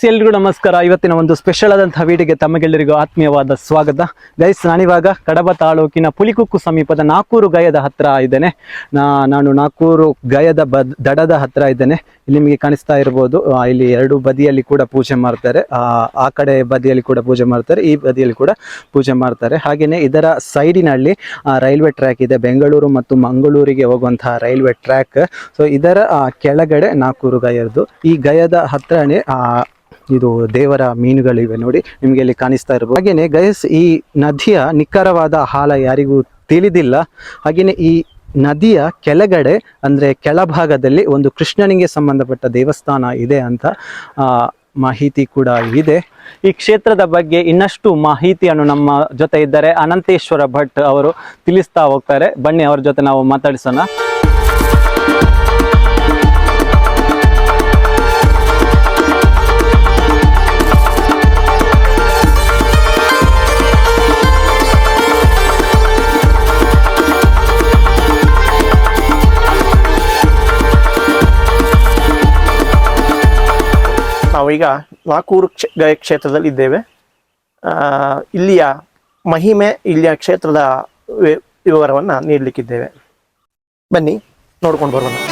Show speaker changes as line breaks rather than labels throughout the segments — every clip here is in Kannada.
ಗೈಸ್ ಎಲ್ರಿಗೂ ನಮಸ್ಕಾರ. ಇವತ್ತಿನ ಒಂದು ಸ್ಪೆಷಲ್ ಆದಂತಹ ವಿಡಿಯೋಗೆ ತಮಗೆಲ್ಲರಿಗೂ ಆತ್ಮೀಯವಾದ ಸ್ವಾಗತ. ಗೈಸ್ ನಾನಿವಾಗ ಕಡಬ ತಾಲೂಕಿನ ಪುಲಿಕುಕ್ಕು ಸಮೀಪದ ನಾಕೂರು ಗಯದ ಹತ್ರ ಇದ್ದೇನೆ. ನಾನು ನಾಕೂರು ಗಯದ ದಡದ ಹತ್ರ ಇದ್ದೇನೆ. ಇಲ್ಲಿ ನಿಮಗೆ ಕಾಣಿಸ್ತಾ ಇರ್ಬೋದು ಇಲ್ಲಿ ಎರಡು ಬದಿಯಲ್ಲಿ ಕೂಡ ಪೂಜೆ ಮಾಡ್ತಾರೆ. ಆ, ಕಡೆ ಬದಿಯಲ್ಲಿ ಕೂಡ ಪೂಜೆ ಮಾಡ್ತಾರೆ ಈ ಬದಿಯಲ್ಲಿ ಕೂಡ ಪೂಜೆ ಮಾಡ್ತಾರೆ. ಹಾಗೆಯೇ ಇದರ ಸೈಡಿನಲ್ಲಿ ರೈಲ್ವೆ ಟ್ರ್ಯಾಕ್ ಇದೆ. ಬೆಂಗಳೂರು ಮತ್ತು ಮಂಗಳೂರಿಗೆ ಹೋಗುವಂತಹ ರೈಲ್ವೆ ಟ್ರ್ಯಾಕ್. ಸೊ ಇದರ ಕೆಳಗಡೆ ನಾಕೂರು ಗಯದ್ದು. ಈ ಗಯದ ಹತ್ರನೇ ಇದು ದೇವರ ಮೀನುಗಳಿವೆ ನೋಡಿ, ನಿಮಗೆ ಇಲ್ಲಿ ಕಾಣಿಸ್ತಾ ಇರ್ಬೋದು. ಹಾಗೇನೆ ಗಯಸ್ ಈ ನದಿಯ ನಿಖರವಾದ ಹಾಲ ಯಾರಿಗೂ ತಿಳಿದಿಲ್ಲ. ಹಾಗೇನೆ ಈ ನದಿಯ ಕೆಳಗಡೆ, ಅಂದ್ರೆ ಕೆಳಭಾಗದಲ್ಲಿ ಒಂದು ಕೃಷ್ಣನಿಗೆ ಸಂಬಂಧಪಟ್ಟ ದೇವಸ್ಥಾನ ಇದೆ ಅಂತ ಮಾಹಿತಿ ಕೂಡ ಇದೆ. ಈ ಕ್ಷೇತ್ರದ ಬಗ್ಗೆ ಇನ್ನಷ್ಟು ಮಾಹಿತಿಯನ್ನು ನಮ್ಮ ಜೊತೆ ಇದ್ದಾರೆ ಅನಂತೇಶ್ವರ ಭಟ್ ಅವರು ತಿಳಿಸ್ತಾ ಹೋಗ್ತಾರೆ. ಬನ್ನಿ ಅವ್ರ ಜೊತೆ ನಾವು ಮಾತಾಡಿಸೋಣ.
ನಾವೀಗ ನಾಕೂರು ಕ್ಷೇ ಕ್ಷೇತ್ರದಲ್ಲಿ ಇದ್ದೇವೆ. ಇಲ್ಲಿಯ ಮಹಿಮೆ ಇಲ್ಲಿಯ ಕ್ಷೇತ್ರದ ವಿವರವನ್ನ ನೀಡಲಿಕ್ಕಿದ್ದೇವೆ. ಬನ್ನಿ ನೋಡ್ಕೊಂಡು ಬರೋಣ.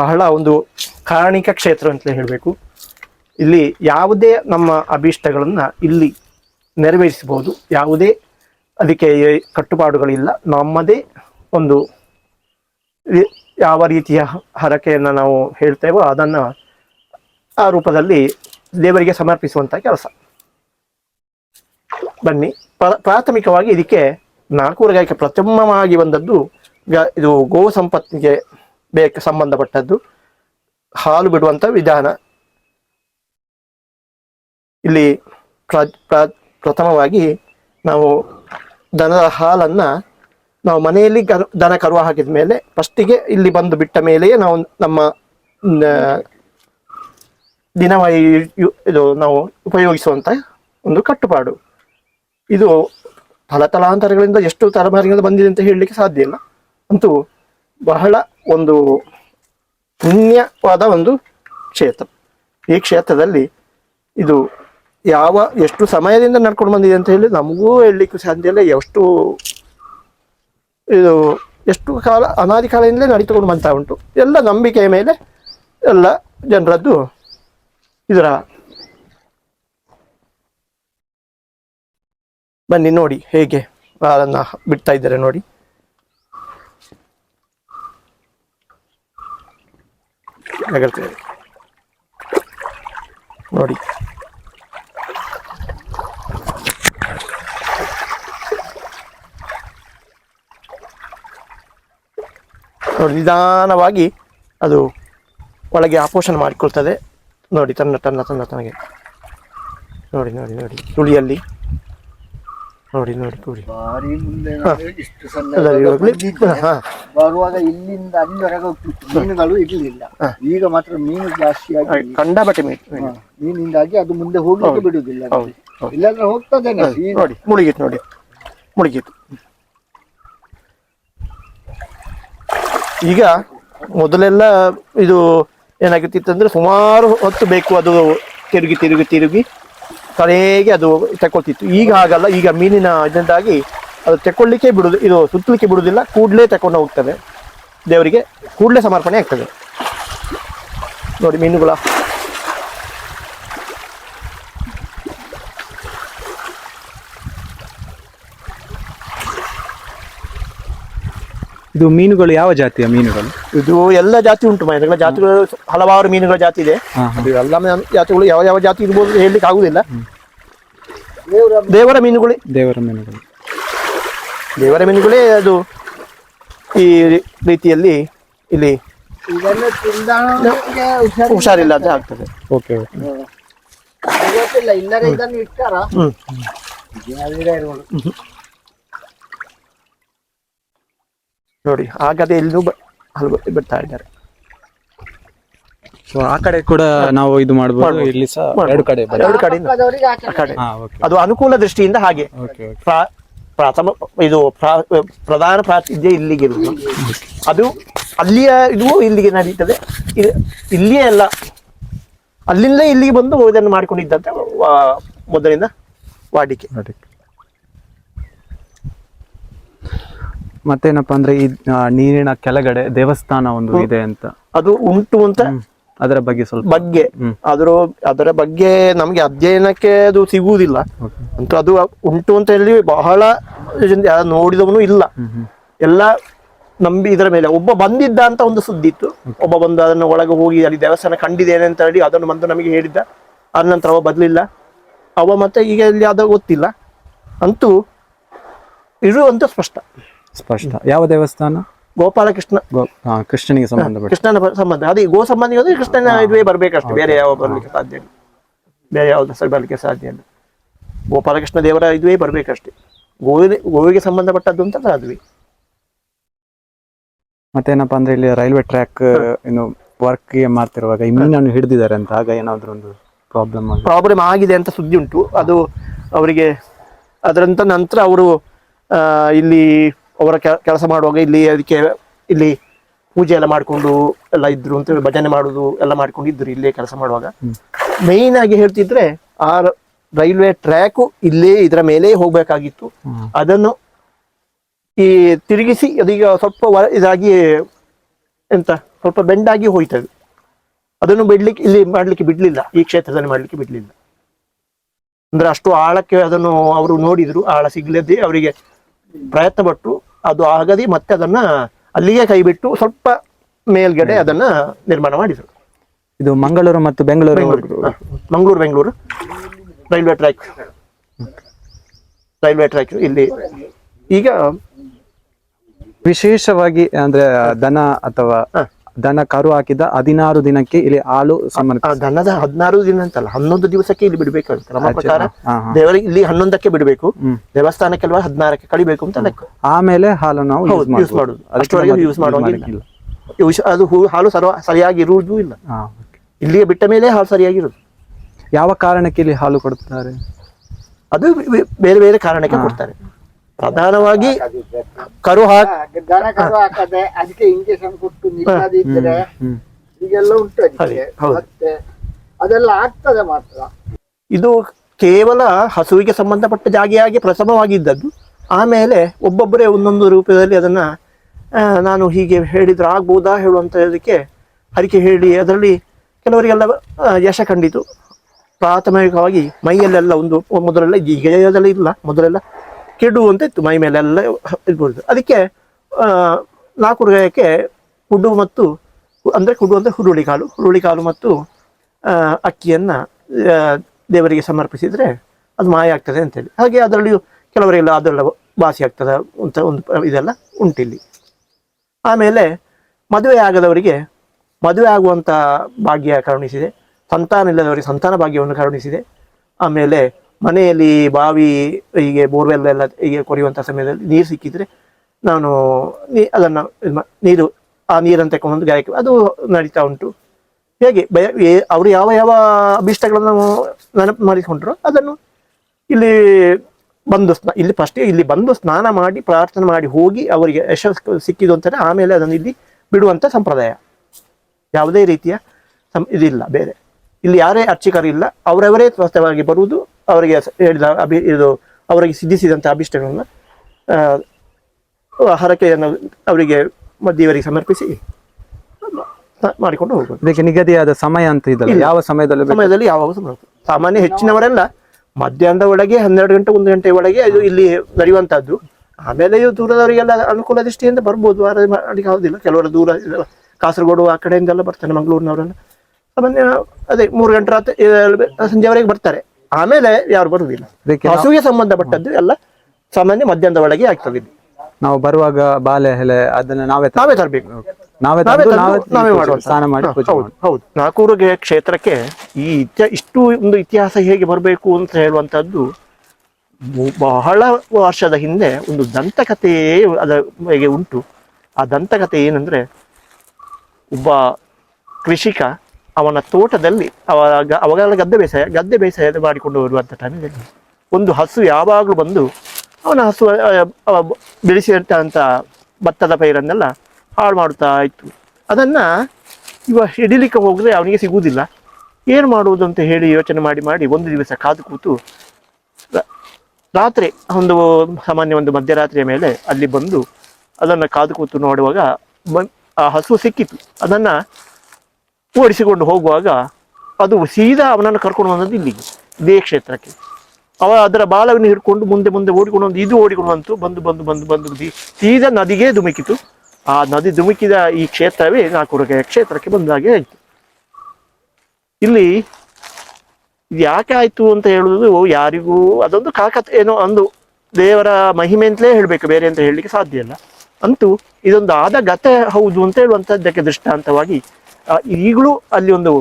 ಬಹಳ ಒಂದು ಕಾರಣಿಕ ಕ್ಷೇತ್ರ ಅಂತಲೇ ಹೇಳಬೇಕು. ಇಲ್ಲಿ ಯಾವುದೇ ನಮ್ಮ ಅಭೀಷ್ಟಗಳನ್ನ ಇಲ್ಲಿ ನೆರವೇರಿಸಬಹುದು. ಯಾವುದೇ ಅದಕ್ಕೆ ಕಟ್ಟುಪಾಡುಗಳಿಲ್ಲ. ನಮ್ಮದೇ ಒಂದು ಯಾವ ರೀತಿಯ ಹರಕೆಯನ್ನು ನಾವು ಹೇಳ್ತೇವೋ ಅದನ್ನು ಆ ರೂಪದಲ್ಲಿ ದೇವರಿಗೆ ಸಮರ್ಪಿಸುವಂಥ ಕೆಲಸ. ಬನ್ನಿ. ಪ್ರ- ಪ್ರಾಥಮಿಕವಾಗಿ ಇದಕ್ಕೆ ನಾಲ್ಕು ಪ್ರಥಮವಾಗಿ ಬಂದದ್ದು ಇದು ಗೋ ಸಂಪತ್ತಿಗೆ ಬೇಕು ಸಂಬಂಧಪಟ್ಟದ್ದು ಹಾಲು ಬಿಡುವಂಥ ವಿಧಾನ. ಇಲ್ಲಿ ಪ್ರ- ಪ್ರ- ಪ್ರಥಮವಾಗಿ ನಾವು ದನದ ಹಾಲನ್ನ ನಾವು ಮನೆಯಲ್ಲಿ ಕರು ದನ ಕರುವ ಹಾಕಿದ ಮೇಲೆ ಫಸ್ಟಿಗೆ ಇಲ್ಲಿ ಬಂದು ಬಿಟ್ಟ ಮೇಲೆಯೇ ನಾವು ನಮ್ಮ ದಿನವಾಯಿ ಇದು ನಾವು ಉಪಯೋಗಿಸುವಂಥ ಒಂದು ಕಟ್ಟುಪಾಡು. ಇದು ತಲತಲಾಂತರಗಳಿಂದ ಎಷ್ಟು ತಲೆಮಾರಿಗಳಿಂದ ಬಂದಿದೆ ಅಂತ ಹೇಳಲಿಕ್ಕೆ ಸಾಧ್ಯ ಇಲ್ಲ. ಅಂತೂ ಬಹಳ ಒಂದು ಪುಣ್ಯವಾದ ಒಂದು ಕ್ಷೇತ್ರ. ಈ ಕ್ಷೇತ್ರದಲ್ಲಿ ಇದು ಯಾವ, ಎಷ್ಟು ಸಮಯದಿಂದ ನಡ್ಕೊಂಡು ಬಂದಿದೆ ಅಂತ ಹೇಳಿ ನಮಗೂ ಹೇಳಲಿಕ್ಕೆ ಸಾಧ್ಯ ಇಲ್ಲ. ಎಷ್ಟು ಇದು, ಎಷ್ಟು ಕಾಲ, ಅನಾದಿ ಕಾಲದಿಂದಲೇ ನಡೀತಕೊಂಡು ಬಂತಾ ಉಂಟು. ಎಲ್ಲ ನಂಬಿಕೆಯ ಮೇಲೆ ಎಲ್ಲ ಜನರದ್ದು ಇದರ ಬನ್ನಿ ನೋಡಿ ಹೇಗೆ ಅದನ್ನು ಬಿಡ್ತಾ ಇದ್ದಾರೆ ನೋಡಿ. ನಗರ್ತೇವೆ ನೋಡಿ. ನೋಡಿ, ನಿಧಾನವಾಗಿ ಅದು ಒಳಗೆ ಆಪೋಷಣ ಮಾಡಿಕೊಳ್ತದೆ. ನೋಡಿ, ತನ್ನ ತನ್ನ ತನ್ನ, ತನಗೆ. ನೋಡಿ ನೋಡಿ ನೋಡಿ, ತುಳಿಯಲ್ಲಿ. ನೋಡಿ ನೋಡಿ ಕೂಡಿ.
ಬಾರಿ ಮುಂದೆ ಇಷ್ಟು ಸಣ್ಣ. ಬರುವಾಗ ಇಲ್ಲಿಂದ ಅಲ್ಲಿವರೆಗೆ ಹೋಗ್ತಿತ್ತು ಮೀನುಗಳು ಇರ್ಲಿಲ್ಲ. ಈಗ ಮಾತ್ರ ಮೀನು ಜಾಸ್ತಿ
ಕಂಡಬಟ್ಟೆ ಮೀನು
ಹಾ, ಮೀನಿಂದಾಗಿ ಅದು ಮುಂದೆ ಹೋಗ್ಲಿಕ್ಕೆ
ಬಿಡುವುದಿಲ್ಲ.
ಇಲ್ಲಾಂದ್ರೆ ಹೋಗ್ತದೆ
ನೋಡಿ ಮುಳುಗಿತ್ತು ನೋಡಿ. ಮುಳುಗಿತ್ತು. ಈಗ ಮೊದಲೆಲ್ಲ ಇದು ಏನಾಗುತ್ತಿತ್ತು ಅಂದ್ರೆ ಸುಮಾರು ಹೊತ್ತು ಬೇಕು ಅದು ತಿರುಗಿ ತಿರುಗಿ ತಿರುಗಿ. ಕಡೆಗೆ ಅದು ತಕೊಳ್ತಿತ್ತು ಈಗ ಹಾಗಲ್ಲ, ಈಗ ಮೀನಿನ ಇದರಿಂದಾಗಿ ಅದು ತಕೊಳ್ಳಿಕ್ಕೆ ಬಿಡುದು, ಇದು ಸುತ್ತಲಿಕ್ಕೆ ಬಿಡುವುದಿಲ್ಲ, ಕೂಡಲೇ ತಕೊಂಡು ಹೋಗ್ತದೆ ದೇವರಿಗೆ, ಕೂಡಲೇ ಸಮರ್ಪಣೆ ಆಗ್ತದೆ. ನೋಡಿ ಮೀನುಗಳ
ಇದು ಮೀನುಗಳು ಯಾವ ಜಾತಿಯ ಮೀನುಗಳು?
ಇದು ಎಲ್ಲ ಜಾತಿ ಉಂಟು ಮನೆಗಳ ಜಾತಿಗಳು ಹಲವಾರು ಮೀನುಗಳ ಜಾತಿ ಇದೆ. ಅದು ಎಲ್ಲ ಜಾತಿಗಳು ಯಾವ ಯಾವ ಜಾತಿ ಇರ್ಬೋದು ಹೇಳಲಿಕ್ಕೆ ಆಗುದಿಲ್ಲ.
ದೇವರ
ಮೀನುಗಳೇ.
ದೇವರ ಮೀನುಗಳು.
ದೇವರ ಮೀನುಗಳೇ ಅದು ಈ ರೀತಿಯಲ್ಲಿ ಇಲ್ಲಿ
ಹುಷಾರಿಲ್ಲ.
ಅಂತ ಆಗ್ತದೆ.
ಓಕೆ
ಗೊತ್ತಿಲ್ಲ ಇಲ್ಲರೆ ಇದನ್ನು ಇಟ್ಟಾರ?
ಹ್ಮ್.
ಹ್ಮ್ ಇರ್ಬೋದು.
ನೋಡಿ ಆಗದೆ ಇಲ್ಲೂ ಅಲ್ಲಿ ಬಿಡ್ತಾ ಇದ್ದಾರೆ.
ಸೊ ಆ ಕಡೆ ಕೂಡ ನಾವು ಇದು ಮಾಡಬಹುದು ಇಲ್ಲಿ ಸಹ ಎರಡು ಕಡೆ
ಎರಡು ಕಡೆ ಆ ಕಡೆ.
ಹಾ ಓಕೆ
ಅದು ಅನುಕೂಲ ದೃಷ್ಟಿಯಿಂದ ಹಾಗೆ.
ಓಕೆ ಓಕೆ
ಪ್ರಾ- ಪ್ರಥಮ ಇದು ಪ್ರಾ- ಪ್ರಧಾನ ಪ್ರಾತಿನಿಧ್ಯ ಇಲ್ಲಿಗೆ ಅದು ಅಲ್ಲಿಯ ಇದು ಇಲ್ಲಿಗೆ ನಡೀತದೆ. ಇದು ಇಲ್ಲಿಯೇ ಅಲ್ಲ. ಅಲ್ಲಿಂದ ಇಲ್ಲಿಗೆ ಬಂದು ಇದನ್ನು ಮಾಡಿಕೊಂಡಿದ್ದಂತೆ ಮೊದಲಿಂದ ವಾಡಿಕೆ.
ವಾಡಿಕೆ. ಮತ್ತೇನಪ್ಪ ಅಂದ್ರೆ ಈ ಆ, ನೀರಿನ ಕೆಳಗಡೆ ದೇವಸ್ಥಾನ ಒಂದು ಇದೆ ಅಂತ.
ಅದು ಉಂಟು ಅಂತ
ಅದರ ಬಗ್ಗೆ ಸ್ವಲ್ಪ.
ಬಗ್ಗೆ. ಅದರ ಅದರ ಬಗ್ಗೆ ನಮಗೆ ಅಧ್ಯಯನಕ್ಕೆ ಅದು ಸಿಗುವುದಿಲ್ಲ. ಅಂತ ಅದು ಉಂಟು ಅಂತ ಹೇಳಿ ಬಹಳ ಜನ- ಯಾರು ನೋಡಿದವನು ಇಲ್ಲ. ಎಲ್ಲ ನಂಬಿ ಇದರ ಮೇಲೆ. ಒಬ್ಬ ಬಂದಿದ್ದ ಅಂತ ಒಂದು ಸುದ್ದಿ ಇತ್ತು. ಒಬ್ಬ ಬಂದು ಅದನ್ನು ಒಳಗೆ ಹೋಗಿ ಅಲ್ಲಿ ದೇವಸ್ಥಾನ ಕಂಡಿದ್ದೇನೆ ಅಂತ ಹೇಳಿ ಅದನ್ನು ಬಂದು ನಮಗೆ ಹೇಳಿದ್ದ. ಅದ ನಂತರ ಅವ ಬದಲಿಲ್ಲ ಅವ ಮತ್ತೆ ಈಗ ಇಲ್ಲಿ ಅದು ಗೊತ್ತಿಲ್ಲ. ಅಂತೂ ಇರುವಂತ ಸ್ಪಷ್ಟ.
ಸ್ಪಷ್ಟ. ಯಾವ ದೇವಸ್ಥಾನ?
ಗೋಪಾಲಕೃಷ್ಣ.
ಕೃಷ್ಣನಿಗೆ ಸಂಬಂಧಪಟ್ಟ.
ಕೃಷ್ಣನ ಸಂಬಂಧ. ಅದೇ ಗೋ ಸಂಬಂಧಿ ಅಂದ್ರೆ ಕೃಷ್ಣನ ಇದುವೇ ಬರ್ಬೇಕಷ್ಟೇ. ಬೇರೆ ಯಾವ ಬರ್ಲಿಕ್ಕೆ ಸಾಧ್ಯ ಇಲ್ಲ. ಬೇರೆ ಯಾವ ಸರಿ ಬರ್ಲಿಕ್ಕೆ ಸಾಧ್ಯ ಇಲ್ಲ. ಗೋಪಾಲಕೃಷ್ಣ ದೇವರ ಇದುವೇ ಬರ್ಬೇಕಷ್ಟೇ. ಗೋವಿನ ಗೋವಿಗೆ ಸಂಬಂಧಪಟ್ಟದ್ದು ಅಂತ ಅದ್ವಿ.
ಮತ್ತೇನಪ್ಪ ಅಂದ್ರೆ ಇಲ್ಲಿ ರೈಲ್ವೆ ಟ್ರ್ಯಾಕ್ ಏನು ವರ್ಕ್ ಮಾಡ್ತಿರುವಾಗ ಈ ಮೀನನ್ನು ಹಿಡಿದಿದ್ದಾರೆ ಅಂತ ಆಗ ಏನಾದ್ರೂ ಒಂದು ಪ್ರಾಬ್ಲಮ್
ಪ್ರಾಬ್ಲಮ್ ಆಗಿದೆ ಅಂತ ಸುದ್ದಿ ಉಂಟು. ಅದು ಅವರಿಗೆ ಅದರಂತ ನಂತರ ಅವರು ಇಲ್ಲಿ ಅವರ ಕೆಲಸ ಮಾಡುವಾಗ ಇಲ್ಲಿ ಅದಕ್ಕೆ ಇಲ್ಲಿ ಪೂಜೆ ಎಲ್ಲ ಮಾಡಿಕೊಂಡು ಎಲ್ಲ ಇದ್ರು ಅಂತ ಹೇಳಿ ಭಜನೆ ಮಾಡುದು ಎಲ್ಲ ಮಾಡ್ಕೊಂಡು ಇದ್ರು ಇಲ್ಲೇ ಕೆಲಸ ಮಾಡುವಾಗ. ಮೇನ್ ಆಗಿ ಹೇಳ್ತಿದ್ರೆ ಆ ರೈಲ್ವೆ ಟ್ರ್ಯಾಕ್ ಇಲ್ಲೇ ಇದರ ಮೇಲೆ ಹೋಗ್ಬೇಕಾಗಿತ್ತು. ಅದನ್ನು ಈ ತಿರುಗಿಸಿ ಅದೀಗ ಸ್ವಲ್ಪ ಇದಾಗಿ ಎಂತ ಸ್ವಲ್ಪ ಬೆಂಡಾಗಿ ಹೋಯ್ತದೆ. ಅದನ್ನು ಬಿಡ್ಲಿಕ್ಕೆ ಇಲ್ಲಿ ಮಾಡ್ಲಿಕ್ಕೆ ಬಿಡ್ಲಿಲ್ಲ. ಈ ಕ್ಷೇತ್ರದಲ್ಲಿ ಮಾಡ್ಲಿಕ್ಕೆ ಬಿಡ್ಲಿಲ್ಲ. ಅಂದ್ರೆ ಅಷ್ಟು ಆಳಕ್ಕೆ ಅದನ್ನು ಅವರು ನೋಡಿದ್ರು. ಆಳ ಸಿಗ್ಲದೆ ಅವರಿಗೆ ಪ್ರಯತ್ನ ಪಟ್ಟು ಅದು ಆಗದಿ ಮತ್ತೆ ಅದನ್ನ ಅಲ್ಲಿಗೆ ಕೈ ಬಿಟ್ಟು ಸ್ವಲ್ಪ ಮೇಲ್ಗಡೆ ಅದನ್ನ ನಿರ್ಮಾಣ ಮಾಡಿದ್ರು.
ಇದು ಮಂಗಳೂರು ಮತ್ತು Bengaluru
Mangaluru. Bengaluru. Railway track. Railway track ಇಲ್ಲಿ. ಈಗ
ವಿಶೇಷವಾಗಿ ಅಂದ್ರೆ ದನ ಅಥವಾ. ದನ ಕರು ಹಾಕಿದ ಹದಿನಾರು ದಿನಕ್ಕೆ ಇಲ್ಲಿ ಹಾಲು ಸಮರ್ಪ
ದನದ ಹದಿನಾರು ದಿನ ಅಂತಲ್ಲ ಹನ್ನೊಂದು ದಿವಸಕ್ಕೆ ಇಲ್ಲಿ ಬಿಡ್ಬೇಕು ನಮ್ಮ ಪ್ರಕಾರ. ದೇವರಿಗೆ ಇಲ್ಲಿ ಹನ್ನೊಂದಕ್ಕೆ ಬಿಡಬೇಕು.
ದೇವಸ್ಥಾನಕ್ಕೆ
ಅಲ್ವಾ ಹದಿನಾರಕ್ಕೆ ಕಳಿಬೇಕು ಅಂತ ಲೆಕ್ಕ.
ಆಮೇಲೆ ಹಾಲು ನಾವು ಯೂಸ್
use ಮಾಡುದು. ಅಷ್ಟರವರೆಗೆ. ಇವು- ಅದು ಹೂ- ಹಾಲು ಸರ್ವ ಸರಿಯಾಗಿ ಇರುವುದೂ ಇಲ್ಲ. ಇಲ್ಲಿಗೆ ಬಿಟ್ಟ ಮೇಲೆ ಹಾಲು ಸರಿಯಾಗಿರುದು
ಯಾವ ಕಾರಣಕ್ಕೆ ಇಲ್ಲಿ ಹಾಲು ಕೊಡುತ್ತಾರೆ
ಅದು ಬೇರೆ ಬೇರೆ ಕಾರಣಕ್ಕೆ ಕೊಡ್ತಾರೆ. ಪ್ರಧಾನವಾಗಿ ಕರು ಹಾಕ್
ದನ ಕರು ಹಾಕದೆ ಅದಕ್ಕೆ ಇಂಜೆಕ್ಷನ್ ಕೊಟ್ಟು ನಿಲ್ಲದಿದ್ರೆ ಈಗೆಲ್ಲ ಉಂಟು ಅದಕ್ಕೆ ಮತ್ತೆ ಅದೆಲ್ಲ ಆಗ್ತದೆ ಮಾತ್ರ.
ಇದು ಕೇವಲ ಹಸುವಿಗೆ ಸಂಬಂಧಪಟ್ಟ ಜಾಗೆಯಾಗಿ ಪ್ರಥಮವಾಗಿದ್ದದ್ದು. ಆಮೇಲೆ ಒಬ್ಬೊಬ್ಬರೇ ಒಂದೊಂದು ರೂಪದಲ್ಲಿ ಅದನ್ನ ನಾನು ಹೀಗೆ ಹೇಳಿದ್ರೆ ಆಗ್ಬೋದಾ ಹೇಳುವಂಥದ್ದಕ್ಕೆ ಹರಿಕೆ ಹೇಳಿ ಅದರಲ್ಲಿ ಕೆಲವರಿಗೆಲ್ಲ ಯಶ ಕಂಡಿತು. ಪ್ರಾಥಮಿಕವಾಗಿ ಮೈಯಲ್ಲೆಲ್ಲ ಒಂದು ಮೊದಲೆಲ್ಲ ಈಗ ಇಲ್ಲ ಮೊದಲೆಲ್ಲ ಕೆಡು ಅಂತ ಇತ್ತು ಮೈ ಮೇಲೆಲ್ಲ ಇರ್ಬೋದು ಅದಕ್ಕೆ ಆ, ನಾಲ್ಕು ಹೃದಯಕ್ಕೆ ಕುಡು ಮತ್ತು ಅಂದರೆ ಕುಡು ಅಂದರೆ ಹುರುಳಿ ಕಾಳು ಹುರುಳಿ ಕಾಳು ಮತ್ತು ಅಕ್ಕಿಯನ್ನು ದೇವರಿಗೆ ಸಮರ್ಪಿಸಿದರೆ ಅದು ಮಾಯ ಆಗ್ತದೆ ಅಂತೇಳಿ ಹಾಗೆ ಅದರಲ್ಲಿಯೂ ಕೆಲವರೆಲ್ಲ ಅದೆಲ್ಲ ವಾಸಿ ಆಗ್ತದೆ ಅಂತ ಒಂದು ಇದೆಲ್ಲ ಉಂಟಿಲ್ಲಿ ಆಮೇಲೆ ಮದುವೆ ಆಗದವರಿಗೆ ಮದುವೆ ಆಗುವಂಥ ಭಾಗ್ಯ ಕರುಣಿಸಿದೆ. ಸಂತಾನ ಇಲ್ಲದವರಿಗೆ ಸಂತಾನ ಭಾಗ್ಯವನ್ನು ಕರುಣಿಸಿದೆ. ಆಮೇಲೆ ಮನೆಯಲ್ಲಿ ಬಾವಿ ಹೀಗೆ ಬೋರ್ವೆಲ್ ಎಲ್ಲ ಹೀಗೆ ಕೊರೆಯುವಂಥ ಸಮಯದಲ್ಲಿ ನೀರು ಸಿಕ್ಕಿದ್ರೆ ನಾನು ನೀ, ಅದನ್ನು ನೀರು, ಆ ನೀರನ್ನು ತಗೊಂಡು ಗಾಯಕ್ಕೆ ಅದು ನಡೀತಾ ಉಂಟು. ಹೇಗೆ ಭಯ ಅವರು ಯಾವ ಯಾವ ಅಭಿಷ್ಟಗಳನ್ನು ನೆನಪು ಮಾಡಿಕೊಂಡ್ರು ಅದನ್ನು ಇಲ್ಲಿ ಬಂದು ಸ್ನಾ, ಇಲ್ಲಿ ಫಸ್ಟ್ ಇಲ್ಲಿ ಬಂದು ಸ್ನಾನ ಮಾಡಿ, ಪ್ರಾರ್ಥನೆ ಮಾಡಿ ಹೋಗಿ ಅವರಿಗೆ ಯಶಸ್ಸು ಸಿಕ್ಕಿದ್ದು ಅಂತಾರೆ ಆಮೇಲೆ ಅದನ್ನು ಇಲ್ಲಿ ಬಿಡುವಂಥ ಸಂಪ್ರದಾಯ. ಯಾವುದೇ ರೀತಿಯ ಸಂ, ಇದಿಲ್ಲ ಬೇರೆ. ಇಲ್ಲಿ ಯಾರೇ ಅರ್ಚಕರಿಲ್ಲ ಅವರವರೇ ಸ್ವಸ್ಥವಾಗಿ ಬರುವುದು ಅವರಿಗೆ ಹೇಳಿದ ಅಭಿ ಇದು ಅವರಿಗೆ ಸಿದ್ಧಿಸಿದಂಥ ಅಭಿಷ್ಟಗಳನ್ನು ಹರಕೆಯನ್ನು ಅವರಿಗೆ ದೇವರಿಗೆ ಸಮರ್ಪಿಸಿ ಮಾಡಿಕೊಂಡು ಹೋಗ್ಬೋದು.
ಇದಕ್ಕೆ ನಿಗದಿಯಾದ ಸಮಯ ಅಂತ ಇದೆ ಯಾವ ಸಮಯದಲ್ಲಿ
ಸಮಯದಲ್ಲಿ ಯಾವಾಗ ಸಮಯ ಸಾಮಾನ್ಯ ಹೆಚ್ಚಿನವರೆಲ್ಲ ಮಧ್ಯಾಹ್ನದ ಒಳಗೆ ಹನ್ನೆರಡು ಗಂಟೆ ಒಂದು ಗಂಟೆ ಒಳಗೆ ಇದು ಇಲ್ಲಿ ನಡೆಯುವಂತಹದ್ದು ಆಮೇಲೆ ಇವು ದೂರದವರಿಗೆಲ್ಲ ಅನುಕೂಲ ದೃಷ್ಟಿಯಿಂದ ಬರ್ಬೋದು ಆದರೆ ಮಾಡ್ಲಿಕ್ಕೆ ಆಗೋದಿಲ್ಲ. ಕೆಲವರು ದೂರ ಇದೆಲ್ಲ ಕಾಸರಗೋಡು ಆ ಕಡೆಯಿಂದೆಲ್ಲ ಬರ್ತಾರೆ ಮಂಗಳೂರಿನವರೆಲ್ಲ. ಸಾಮಾನ್ಯ ಅದೇ ಮೂರು ಗಂಟೆ ರಾತ್ರಿ ಸಂಜೆವರೆಗೆ ಬರ್ತಾರೆ. ಆಮೇಲೆ ಯಾರು ಬರುವುದಿಲ್ಲ.
ಇದಕ್ಕೆ
ಹಸುವಿಗೆ ಸಂಬಂಧಪಟ್ಟದ್ದು ಎಲ್ಲ ಸಾಮಾನ್ಯ ಮಧ್ಯಾಹ್ನದ ಒಳಗೆ ಆಗ್ತದೆ
ನಾವು ಬರುವಾಗ ಬಾಲೆ ಎಲೆ ಅದನ್ನ ನಾವೇ ತಾವೇ
ನಾವೇ ತರಬೇಕು.
ನಾವೇ
ನಾವೇ
ತಂದು
ತಂದು
ನಾವೇ ಸ್ನಾನ ಮಾಡಿ ಪೂಜೆ
ಹೌದು ನಾಕೂರುಗೆ ಕ್ಷೇತ್ರಕ್ಕೆ ಈ ಇಷ್ಟು ಒಂದು ಇತಿಹಾಸ ಹೇಗೆ ಬರಬೇಕು ಅಂತ ಹೇಳುವಂತದ್ದು ಬಹಳ ವರ್ಷದ ಹಿಂದೆ ಒಂದು ದಂತಕಥೆಯೇ ಅದರ ಉಂಟು. ಆ ದಂತಕಥೆ ಏನಂದ್ರೆ ಒಬ್ಬ ಕೃಷಿಕ ಅವನ ತೋಟದಲ್ಲಿ ಅವಾಗ ಅವಾಗೆಲ್ಲ ಗದ್ದೆ ಬೇಸಾಯ ಗದ್ದೆ ಬೇಸಾಯ ಮಾಡಿಕೊಂಡು ಬರುವಂಥ ಟೈಮಿನಲ್ಲಿ ಒಂದು ಹಸು ಯಾವಾಗಲೂ ಬಂದು ಅವನ ಹಸು ಬೆಳೆಸಿರ್ತಂಥ ಭತ್ತದ ಪೈರನ್ನೆಲ್ಲ ಹಾಳು ಮಾಡುತ್ತಾ ಇತ್ತು. ಅದನ್ನು ಇವ ಹಿಡಿಲಿಕ್ಕೆ ಹೋಗಿದ್ರೆ ಅವನಿಗೆ ಸಿಗುವುದಿಲ್ಲ. ಏನು ಮಾಡುವುದು ಅಂತ ಹೇಳಿ ಯೋಚನೆ ಮಾಡಿ ಮಾಡಿ ಒಂದು ದಿವಸ ಕಾದು ಕೂತು ರಾತ್ರಿ ಒಂದು ಸಾಮಾನ್ಯ ಒಂದು ಮಧ್ಯರಾತ್ರಿಯ ಮೇಲೆ ಅಲ್ಲಿ ಬಂದು ಅದನ್ನು ಕಾದು ಕೂತು ನೋಡುವಾಗ ಆ ಹಸು ಸಿಕ್ಕಿತು. ಅದನ್ನ ಓಡಿಸಿಕೊಂಡು ಹೋಗುವಾಗ ಅದು ಸೀದಾ ಅವನನ್ನು ಕರ್ಕೊಂಡು ಬಂದದ್ದು ಇಲ್ಲಿಗೆ, ಇದೇ ಕ್ಷೇತ್ರಕ್ಕೆ. ಅವ ಅದರ ಬಾಲವನ್ನು ಹಿಡ್ಕೊಂಡು ಮುಂದೆ ಮುಂದೆ ಓಡಿಕೊಂಡು ಬಂದು, ಇದು ಓಡಿಕೊಂಡು ಬಂತು, ಬಂದು ಬಂದು ಬಂದು ಬಂದು ಸೀದಾ ನದಿಗೆ ಧುಮುಕಿತು. ಆ ನದಿ ಧುಮುಕಿದ ಈ ಕ್ಷೇತ್ರವೇ ನಾಲ್ಕೂರುಗೆಯ ಕ್ಷೇತ್ರಕ್ಕೆ ಬಂದಾಗೆ ಆಯ್ತು. ಇಲ್ಲಿ ಇದು ಯಾಕೆ ಆಯ್ತು ಅಂತ ಹೇಳುವುದು ಯಾರಿಗೂ ಅದೊಂದು ಕಾಕತ್, ಏನೋ ಒಂದು ದೇವರ ಮಹಿಮೆ ಅಂತಲೇ ಹೇಳಬೇಕು, ಬೇರೆ ಅಂತ ಹೇಳಲಿಕ್ಕೆ ಸಾಧ್ಯ ಇಲ್ಲ. ಅಂತೂ ಇದೊಂದು ಆದ ಗತೆ ಹೌದು ಅಂತ ಹೇಳುವಂಥದ್ದಕ್ಕೆ ದೃಷ್ಟಾಂತವಾಗಿ ಈಗಲೂ ಅಲ್ಲಿ ಒಂದು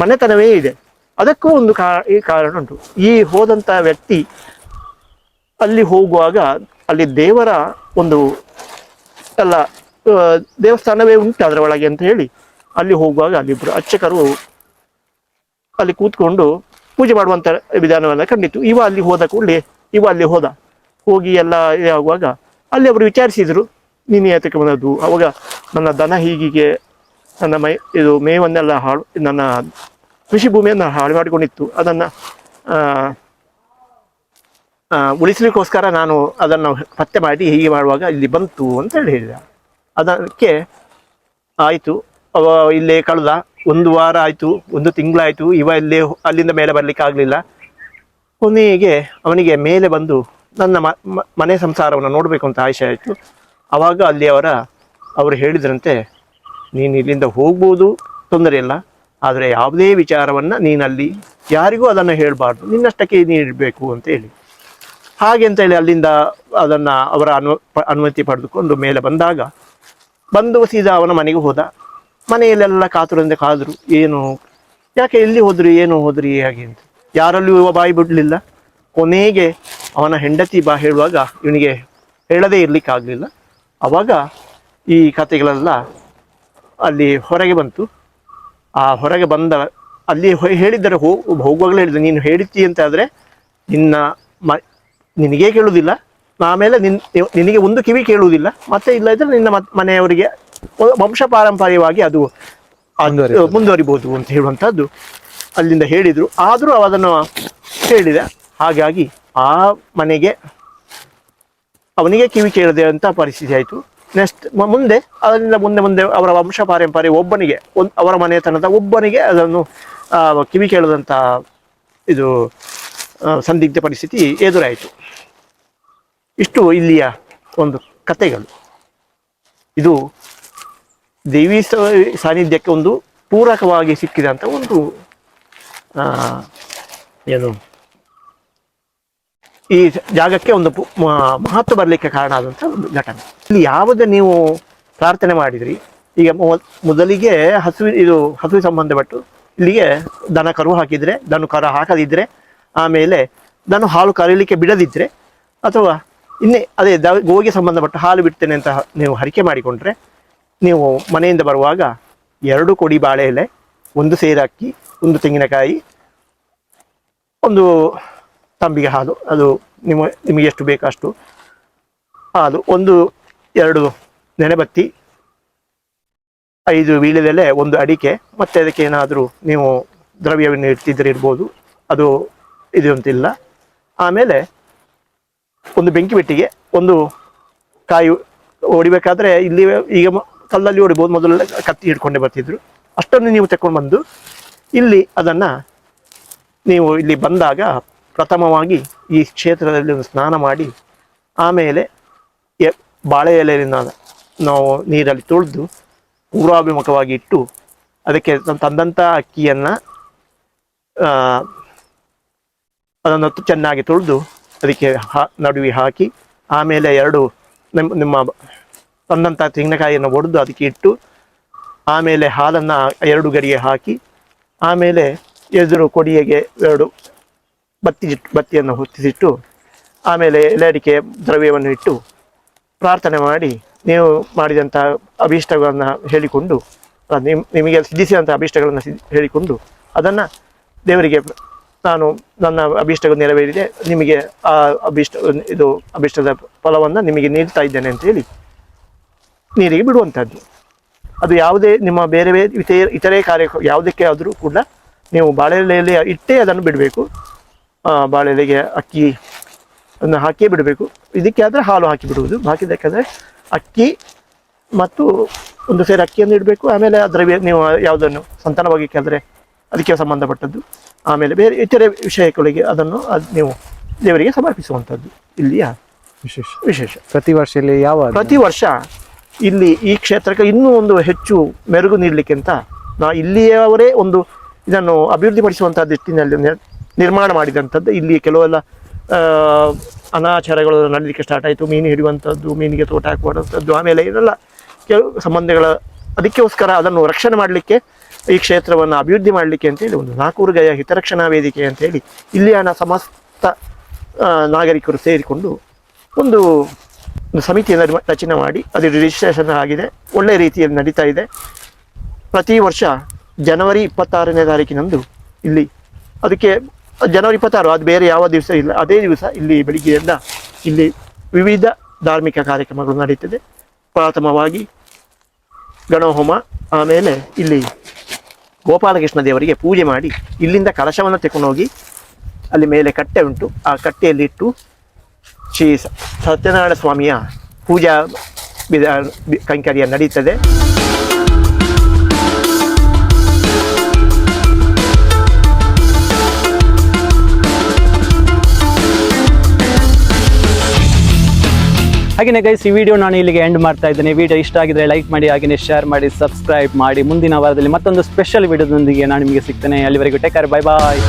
ಮನೆತನವೇ ಇದೆ. ಅದಕ್ಕೂ ಒಂದು ಈ ಕಾರಣ ಉಂಟು. ಈ ಹೋದಂತ ವ್ಯಕ್ತಿ ಅಲ್ಲಿ ಹೋಗುವಾಗ ಅಲ್ಲಿ ದೇವರ ಒಂದು ಎಲ್ಲ ದೇವಸ್ಥಾನವೇ ಉಂಟು ಅದರ ಒಳಗೆ ಅಂತ ಹೇಳಿ ಅಲ್ಲಿ ಹೋಗುವಾಗ ಅಲ್ಲಿಬ್ರು ಅರ್ಚಕರು ಅಲ್ಲಿ ಕೂತ್ಕೊಂಡು ಪೂಜೆ ಮಾಡುವಂತ ವಿಧಾನವನ್ನ ಕಂಡಿತ್ತು. ಇವ ಅಲ್ಲಿ ಹೋದ ಕೂಡಲೇ, ಇವ ಅಲ್ಲಿ ಹೋದ. ಹೋಗಿ ಎಲ್ಲ ಆಗುವಾಗ ಅಲ್ಲಿ ಅವರು ವಿಚಾರಿಸಿದ್ರು, ನೀನು ಯಾತಕ್ಕೆ ಬಂದದ್ದು. ಅವಾಗ ನನ್ನ ದನ ಹೀಗಿಗೆ ನನ್ನ ಮೈ, ಇದು ಮೇವನ್ನೆಲ್ಲ ಹಾಳು, ನನ್ನ ಕೃಷಿ ಭೂಮಿಯನ್ನು ಹಾಳು ಮಾಡಿಕೊಂಡಿತ್ತು. ಅದನ್ನು ಉಳಿಸಲಿಕ್ಕೋಸ್ಕರ ನಾನು ಅದನ್ನು ಪತ್ತೆ ಮಾಡಿ ಹೀಗೆ ಮಾಡುವಾಗ ಇಲ್ಲಿ ಬಂತು ಅಂತ ಹೇಳಿ ಹೇಳಿದ. ಅದಕ್ಕೆ ಆಯಿತು. ಅವ ಇಲ್ಲೇ ಕಳೆದ ಒಂದು ವಾರ ಆಯಿತು, ಒಂದು ತಿಂಗಳಾಯಿತು, ಇವ ಇಲ್ಲೇ ಅಲ್ಲಿಂದ ಮೇಲೆ ಬರಲಿಕ್ಕೆ ಆಗಲಿಲ್ಲ. ಕೊನೆಗೆ ಅವನಿಗೆ ಮೇಲೆ ಬಂದು ನನ್ನ ಮನೆ ಸಂಸಾರವನ್ನು ನೋಡಬೇಕು ಅಂತ ಆಸೆ ಆಯಿತು. ಆವಾಗ ಅಲ್ಲಿ ಅವರ, ಅವರು ಹೇಳಿದ್ರಂತೆ ನೀನು ಇಲ್ಲಿಂದ ಹೋಗ್ಬೋದು, ತೊಂದರೆ ಇಲ್ಲ. ಆದರೆ ಯಾವುದೇ ವಿಚಾರವನ್ನು ನೀನಲ್ಲಿ ಯಾರಿಗೂ ಅದನ್ನು ಹೇಳಬಾರ್ದು. ನಿನ್ನಷ್ಟಕ್ಕೆ ನೀಡಬೇಕು ಅಂತ ಹೇಳಿ. ಹಾಗೆ ಅಂತ ಹೇಳಿ ಅಲ್ಲಿಂದ ಅದನ್ನು ಅವರ ಅನು ಅನುಮತಿ ಪಡೆದುಕೊಂಡು ಮೇಲೆ ಬಂದಾಗ ಬಂದು ಸೀದಾ ಅವನ ಮನೆಗೆ ಹೋದ. ಮನೆಯಲ್ಲೆಲ್ಲ ಕಾತುರಂದೆ ಕಾದರು, ಏನು, ಯಾಕೆ ಎಲ್ಲಿ ಹೋದ್ರಿ, ಏನು ಹೋದ್ರಿ, ಹಾಗೆ? ಅಂತ. ಯಾರಲ್ಲೂ ಬಾಯಿ ಬಿಡಲಿಲ್ಲ. ಕೊನೆಗೆ ಅವನ ಹೆಂಡತಿ ಬಾ ಹೇಳುವಾಗ ಇವನಿಗೆ ಹೇಳದೇ ಇರಲಿಕ್ಕಾಗಲಿಲ್ಲ. ಅವಾಗ ಈ ಕಥೆಗಳೆಲ್ಲ ಅಲ್ಲಿ ಹೊರಗೆ ಬಂತು. ಆ ಹೊರಗೆ ಬಂದ ಅಲ್ಲಿ ಹೇಳಿದ್ದರೆ ಹೇಳಿದ್ದಾರೆ ಹೋ ಹೋಗುವಾಗಲೇ ಹೇಳಿದ ನೀನು ಹೇಳಿತಿ ಅಂತ ಆದರೆ ನಿನ್ನ ಮ ನಿನಗೇ ಕೇಳುವುದಿಲ್ಲ. ಆಮೇಲೆ ನಿನ್ ನಿನಗೆ ಒಂದು ಕಿವಿ ಕೇಳುವುದಿಲ್ಲ. ಮತ್ತೆ ಇಲ್ಲ ಇದ್ರೆ ನಿನ್ನ ಮತ್- ಮನೆಯವರಿಗೆ ವಂಶ ಪಾರಂಪರ್ಯವಾಗಿ ಅದು. ಮುಂದುವರಿಬಹುದು ಅಂತ ಹೇಳುವಂಥದ್ದು ಅಲ್ಲಿಂದ ಹೇಳಿದರು. ಆದರೂ ಅದನ್ನು ಹೇಳಿದ ಹಾಗಾಗಿ ಆ ಮನೆಗೆ ಅವನಿಗೆ ಕಿವಿ ಕೇಳದೆ ಅಂತ ಪರಿಸ್ಥಿತಿ ಆಯಿತು. ನೆಕ್ಸ್ಟ್ ಮುಂದೆ, ಅದರಿಂದ ಮುಂದೆ ಮುಂದೆ ಅವರ ವಂಶ ಪಾರಂಪರ್ಯ ಒಬ್ಬನಿಗೆ ಒಂದು ಅವರ ಮನೆತನದ ಒಬ್ಬನಿಗೆ ಅದನ್ನು ಕಿವಿ ಕೇಳದಂತ ಇದು ಸಂದಿಗ್ಧ ಪರಿಸ್ಥಿತಿ ಎದುರಾಯಿತು. ಇಷ್ಟು ಇಲ್ಲಿಯ ಒಂದು ಕಥೆಗಳು. ಇದು ದೇವಿ ಸಾನ್ನಿಧ್ಯಕ್ಕೆ ಒಂದು ಪೂರಕವಾಗಿ ಸಿಕ್ಕಿದಂಥ ಒಂದು ಏನು ಈ ಜಾಗಕ್ಕೆ ಒಂದು ಮಹತ್ವ ಬರಲಿಕ್ಕೆ ಕಾರಣ ಆದಂಥ ಒಂದು ಘಟನೆ. ಇಲ್ಲಿ ಯಾವುದೇ ನೀವು ಪ್ರಾರ್ಥನೆ ಮಾಡಿದ್ರಿ, ಈಗ ಮೊದ- ಮೊದಲಿಗೆ ಹಸುವಿ ಇದು ಹಸುವಿಗೆ ಸಂಬಂಧಪಟ್ಟು ಇಲ್ಲಿಗೆ ದನ ಕರು ಹಾಕಿದ್ರೆ, ದನ ಕರು ಹಾಕದಿದ್ರೆ, ಆಮೇಲೆ ದನ ಹಾಲು ಕರೀಲಿಕ್ಕೆ ಬಿಡದಿದ್ರೆ, ಅಥವಾ ಇನ್ನೇ ಅದೇ ದ ಗೋಗೆ ಸಂಬಂಧಪಟ್ಟ ಹಾಲು ಬಿಡ್ತೇನೆ ಅಂತ ನೀವು ಹರಿಕೆ ಮಾಡಿಕೊಂಡ್ರೆ, ನೀವು ಮನೆಯಿಂದ ಬರುವಾಗ ಎರಡು ಕೊಡಿ ಬಾಳೆ ಎಲೆ ಒಂದು ಸೇರಾಕಿ ಒಂದು ತೆಂಗಿನಕಾಯಿ, ಒಂದು ತಂಬಿಗೆ ಹಾಲು. ಅದು ನಿಮ್ಮ, ನಿಮಗೆ ಎಷ್ಟು ಬೇಕು ಅಷ್ಟು. ಹಾಲು ಒಂದು, ಎರಡು ನೆನೆಬತ್ತಿ, ಐದು ವೀಳ್ಯದೆಲೆ, ಒಂದು ಅಡಿಕೆ, ಮತ್ತೆ ಅದಕ್ಕೆ ಏನಾದರೂ ನೀವು ದ್ರವ್ಯವನ್ನು ಇಡ್ತಿದ್ರೆ ಇರ್ಬೋದು. ಅದು ಇದು ಅಂತಿಲ್ಲ. ಆಮೇಲೆ ಒಂದು ಬೆಂಕಿ ಬೆಟ್ಟಿಗೆ ಒಂದು ಕಾಯಿ ಹೊಡಿಬೇಕಾದ್ರೆ ಇಲ್ಲಿ ಈಗ ಕಲ್ಲಲ್ಲಿ ಹೊಡಿಬೋದು. ಮೊದಲೆಲ್ಲ ಕತ್ತಿ ಹಿಡ್ಕೊಂಡೇ ಬರ್ತಿದ್ರು. ಅಷ್ಟನ್ನು ನೀವು ತಕೊಂಡು ಬಂದು ಇಲ್ಲಿ ಅದನ್ನು ನೀವು ಇಲ್ಲಿ ಬಂದಾಗ ಪ್ರಥಮವಾಗಿ ಈ ಕ್ಷೇತ್ರದಲ್ಲಿ ಸ್ನಾನ ಮಾಡಿ ಆಮೇಲೆ ಎ- ಬಾಳೆ ಎಲೆಯಿಂದ ನಾವು ನೀರಲ್ಲಿ ತೊಳೆದು ಪೂರ್ವಾಭಿಮುಖವಾಗಿ ಇಟ್ಟು ಅದಕ್ಕೆ ತಂದಂಥ ಅಕ್ಕಿಯನ್ನು ಅದನ್ನು ಚೆನ್ನಾಗಿ ತೊಳೆದು ಅದಕ್ಕೆ ಹಾ, ನಡುವೆ ಹಾಕಿ ಆಮೇಲೆ ಎರಡು ನಿಮ್ಮ ನಿಮ್ಮ ತಂದಂಥ ತೆಂಗಿನಕಾಯಿಯನ್ನು ಒಡೆದು ಅದಕ್ಕೆ ಇಟ್ಟು ಆಮೇಲೆ ಹಾಲನ್ನು ಎರಡು ಗಡಿಗೆ ಹಾಕಿ ಆಮೇಲೆ ಎದುರು ಕೊಡಿಯೆಗೆ ಎರಡು ಬತ್ತಿ ಬತ್ತಿಯನ್ನು ಹೊತ್ತಿಸಿಟ್ಟು, ಆಮೇಲೆ ಎಲೆ ಅಡಿಕೆ ದ್ರವ್ಯವನ್ನು ಇಟ್ಟು ಪ್ರಾರ್ಥನೆ ಮಾಡಿ, ನೀವು ಮಾಡಿದಂಥ ಅಭೀಷ್ಟಗಳನ್ನು ಹೇಳಿಕೊಂಡು ನಿಮ್, ನಿಮಗೆ ಸಿದ್ಧಿಸಿದಂಥ ಅಭೀಷ್ಟಗಳನ್ನು ಹೇಳಿಕೊಂಡು, ಅದನ್ನು ದೇವರಿಗೆ ನಾನು ನನ್ನ ಅಭೀಷ್ಟಗಳು ನೆರವೇರಿದೆ, ನಿಮಗೆ ಆ ಅಭೀಷ್ಟ, ಇದು ಅಭೀಷ್ಟದ ಫಲವನ್ನು ನಿಮಗೆ ನೀಡ್ತಾ ಇದ್ದೇನೆ ಅಂತ ಹೇಳಿ ನೀರಿಗೆ ಬಿಡುವಂಥದ್ದು. ಅದು ಯಾವುದೇ ನಿಮ್ಮ ಬೇರೆ ಬೇರೆ, ಇತರೆ ಇತರೆ ಕಾರ್ಯ, ಯಾವುದಕ್ಕೆ ಆದರೂ ಕೂಡ ನೀವು ಬಾಳೆಲೆಯಲ್ಲಿ ಇಟ್ಟೇ ಅದನ್ನು ಬಿಡಬೇಕು. ಬಾಳೆ ಎಲೆಗೆ ಅಕ್ಕಿ ಅನ್ನು ಹಾಕಿಯೇ ಬಿಡಬೇಕು. ಇದಕ್ಕೆ ಆದರೆ ಹಾಲು ಹಾಕಿ ಬಿಡುವುದು. ಹಾಕಿದ್ದಕ್ಕಾದರೆ ಅಕ್ಕಿ ಮತ್ತು ಒಂದು ಸೇರಿ ಅಕ್ಕಿಯನ್ನು ಇಡಬೇಕು. ಆಮೇಲೆ ದ್ರವ್ಯ ನೀವು ಯಾವುದನ್ನು ಸಂತಾನವಾಗಿ ಆದರೆ ಅದಕ್ಕೆ ಸಂಬಂಧಪಟ್ಟದ್ದು. ಆಮೇಲೆ ಬೇರೆ ಇತರೆ ವಿಷಯಗಳಿಗೆ ಅದನ್ನು ಅದು ನೀವು ದೇವರಿಗೆ ಸಮರ್ಪಿಸುವಂಥದ್ದು. ಇಲ್ಲಿಯ
ವಿಶೇಷ.
ವಿಶೇಷ.
ಪ್ರತಿ ವರ್ಷ ಇಲ್ಲಿ ಯಾವ
ಪ್ರತಿ ವರ್ಷ ಇಲ್ಲಿ ಈ ಕ್ಷೇತ್ರಕ್ಕೆ ಇನ್ನೂ ಒಂದು ಹೆಚ್ಚು ಮೆರುಗು ನೀಡಲಿಕ್ಕಿಂತ ನಾ ಇಲ್ಲಿಯವರೇ ಒಂದು ಇದನ್ನು ಅಭಿವೃದ್ಧಿಪಡಿಸುವಂಥ ದೃಷ್ಟಿನಲ್ಲಿ ನಿರ್- ನಿರ್ಮಾಣ ಮಾಡಿದಂಥದ್ದು ಇಲ್ಲಿ ಕೆಲವೆಲ್ಲ ಅನಾಚಾರಗಳು ನಡೀಲಿಕ್ಕೆ ಸ್ಟಾರ್ಟ್ ಆಯಿತು. ಮೀನು ಹಿಡಿಯುವಂಥದ್ದು, ಮೀನಿಗೆ ತೋಟ ಹಾಕುವಂಥದ್ದು, ಆಮೇಲೆ ಇದೆಲ್ಲ ಕೆಲವು ಸಂಬಂಧಗಳ, ಅದಕ್ಕೋಸ್ಕರ ಅದನ್ನು ರಕ್ಷಣೆ ಮಾಡಲಿಕ್ಕೆ ಈ ಕ್ಷೇತ್ರವನ್ನು ಅಭಿವೃದ್ಧಿ ಮಾಡಲಿಕ್ಕೆ ಅಂತೇಳಿ ಒಂದು ನಾಲ್ಕೂರು ಗಯ ಹಿತರಕ್ಷಣಾ ವೇದಿಕೆ ಅಂತೇಳಿ ಇಲ್ಲಿಯ ಸಮಸ್ತ ನಾಗರಿಕರು ಸೇರಿಕೊಂಡು ಒಂದು ಒಂದು ಸಮಿತಿಯನ್ನು ರಚನೆ ಮಾಡಿ ಅದು ರಿಜಿಸ್ಟ್ರೇಷನ್ ಆಗಿದೆ. ಒಳ್ಳೆಯ ರೀತಿಯಲ್ಲಿ ನಡೀತಾ ಇದೆ. ಪ್ರತಿ ವರ್ಷ ಜನವರಿ ಇಪ್ಪತ್ತಾರನೇ ತಾರೀಕಿನಂದು ಇಲ್ಲಿ ಅದಕ್ಕೆ ಜನವರಿ ಇಪ್ಪತ್ತಾರು, ಅದು ಬೇರೆ ಯಾವ ದಿವಸ ಇಲ್ಲ. ಅದೇ ದಿವಸ ಇಲ್ಲಿ ಬೆಳಿಗ್ಗೆಯಿಂದ ಇಲ್ಲಿ ವಿವಿಧ ಧಾರ್ಮಿಕ ಕಾರ್ಯಕ್ರಮಗಳು ನಡೀತದೆ. ಪ್ರಥಮವಾಗಿ ಗಣಹೋಮ, ಆಮೇಲೆ ಇಲ್ಲಿ ಗೋಪಾಲಕೃಷ್ಣ ದೇವರಿಗೆ ಪೂಜೆ ಮಾಡಿ ಇಲ್ಲಿಂದ ಕಲಶವನ್ನು ತೆಕೊಂಡೋಗಿ ಅಲ್ಲಿ ಮೇಲೆ ಕಟ್ಟೆ ಉಂಟು. ಆ ಕಟ್ಟೆಯಲ್ಲಿಟ್ಟು ಶ್ರೀ ಸತ್ಯನಾರಾಯಣ ಸ್ವಾಮಿಯ ಪೂಜಾ ವಿಧ ಕೈಂಕರ್ಯ ನಡೀತದೆ.
ಹಾಗೆಯೇ ಗೈಸ್ ಈ ವಿಡಿಯೋ ನಾನು ಇಲ್ಲಿಗೆ ಎಂಡ್ ಮಾಡ್ತಾ ಇದ್ದೇನೆ. ವಿಡಿಯೋ ಇಷ್ಟ ಆಗಿದ್ರೆ ಲೈಕ್ ಮಾಡಿ ಹಾಗೆಯೇ ಶೇರ್ ಮಾಡಿ ಸಬ್ಸ್ಕ್ರೈಬ್ ಮಾಡಿ. ಮುಂದಿನ ವಾರದಲ್ಲಿ ಮತ್ತೊಂದು ಸ್ಪೆಷಲ್ ವಿಡಿಯೋದೊಂದಿಗೆ ನಾನು ನಿಮಗೆ ಸಿಗ್ತೇನೆ. ಅಲ್ಲಿವರೆಗೂ ಟೇಕ್ ಕೇರ್ ಬೈ ಬಾಯ್